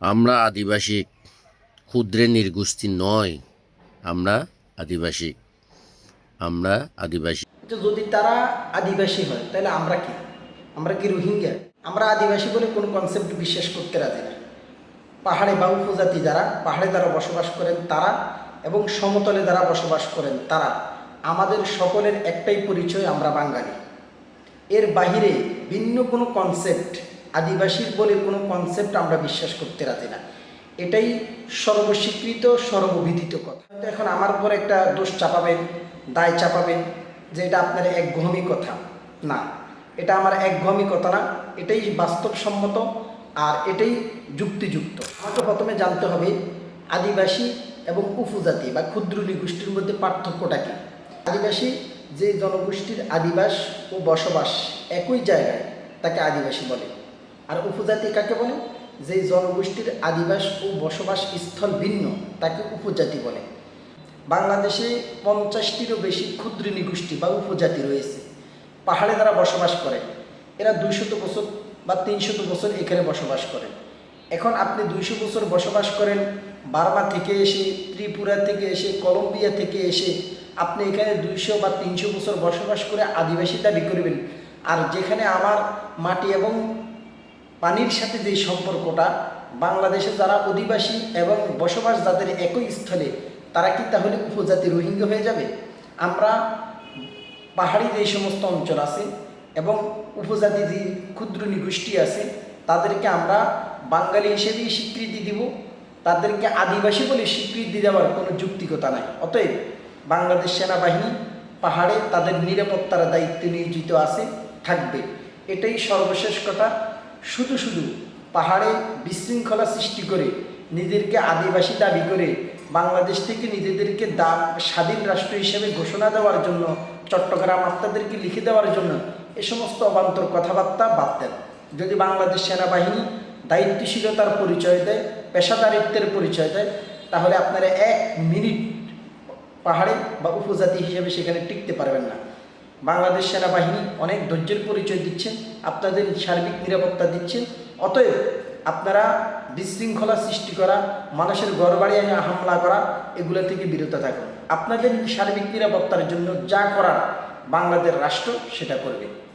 আমরা আদিবাসী ক্ষুদ্রে নির্গোষ্ঠী নয়, আমরা আদিবাসী আমরা আদিবাসী। যদি তারা আদিবাসী হয়, তাহলে আমরা কি? আমরা কি রোহিঙ্গা? আমরা আদিবাসী বলে কোনো কনসেপ্ট বিশ্বাস করতে রাজি না। পাহাড়ে বা উপজাতি যারা, পাহাড়ে যারা বসবাস করেন তারা এবং সমতলে যারা বসবাস করেন তারা, আমাদের সকলের একটাই পরিচয় আমরা বাঙালি। এর বাহিরে ভিন্ন কোনো কনসেপ্ট আদিবাসীর বলে কোনো কনসেপ্ট আমরা বিশ্বাস করতে রাজি না। এটাই সর্বস্বীকৃত, সর্ববিদিত কথা। এখন আমার উপর একটা দোষ চাপাবেন, দায় চাপাবেন যে এটা আপনার একঘমি কথা। না, এটা আমার একঘমি কথা না, এটাই বাস্তবসম্মত আর এটাই যুক্তিযুক্ত। আমাকে প্রথমে জানতে হবে, আদিবাসী এবং উপজাতি বা ক্ষুদ্র গোষ্ঠীর মধ্যে পার্থক্যটা কী? আদিবাসী যে জনগোষ্ঠীর আদিবাস ও বসবাস একই জায়গায়, তাকে আদিবাসী বলে। আর উপজাতি কাকে বলে? যে জনগোষ্ঠীর আদিবাস ও বসবাস স্থল ভিন্ন, তাকে উপজাতি বলে। বাংলাদেশে পঞ্চাশটিরও বেশি ক্ষুদ্র নিগোষ্ঠী বা উপজাতি রয়েছে, পাহাড়ে যারা বসবাস করে। এরা দুইশত বছর বা তিনশত বছর এখানে বসবাস করে। এখন আপনি দুইশো বছর বসবাস করেন, বার্মা থেকে এসে, ত্রিপুরা থেকে এসে, কলম্বিয়া থেকে এসে, আপনি এখানে দুইশো বা তিনশো বছর বসবাস করে আদিবাসী দাবি করবেন। আর যেখানে আমার মাটি এবং পানির সাথে যে সম্পর্কটা বাংলাদেশে যারা অধিবাসী এবং বসবাস যাদের একই স্থলে, তারা কি তাহলে উপজাতি রোহিঙ্গা হয়ে যাবে? আমরা পাহাড়ি যে সমস্ত অঞ্চল আছে এবং উপজাতি যে ক্ষুদ্র নিগোষ্ঠী আছে, তাদেরকে আমরা বাঙালি হিসেবেই স্বীকৃতি দিব। তাদেরকে আদিবাসী বলে স্বীকৃতি দেওয়ার কোনো যুক্তিকতা নাই। অতএব বাংলাদেশ সেনাবাহিনী পাহাড়ে তাদের নিরাপত্তার দায়িত্বে নিয়োজিত আছে, থাকবে। এটাই সর্বশেষ কথা। শুধু শুধু পাহাড়ে বিশৃঙ্খলা সৃষ্টি করে নিজেদেরকে আদিবাসী দাবি করে বাংলাদেশ থেকে নিজেদেরকে দা স্বাধীন রাষ্ট্র হিসেবে ঘোষণা দেওয়ার জন্য চট্টগ্রাম আপনাদেরকে লিখে দেওয়ার জন্য এ সমস্ত অবান্তর কথাবার্তা বাদ দেন। যদি বাংলাদেশ সেনাবাহিনী দায়িত্বশীলতার পরিচয় দেয়, পেশাদারিত্বের পরিচয় দেয়, তাহলে আপনারা এক মিনিট পাহাড়ে বা উপজাতি হিসেবে সেখানে টিকতে পারবেন না। বাংলাদেশ সেনাবাহিনী অনেক ধৈর্যের পরিচয় দিচ্ছে, আপনাদের সার্বিক নিরাপত্তা দিচ্ছে। অতএব আপনারা বিশৃঙ্খলা সৃষ্টি করা, মানুষের গড়বাড়ি হামলা করা, এগুলো থেকে বিরত থাকুন। আপনাদের সার্বিক নিরাপত্তার জন্য যা করার বাংলাদেশ রাষ্ট্র সেটা করবে।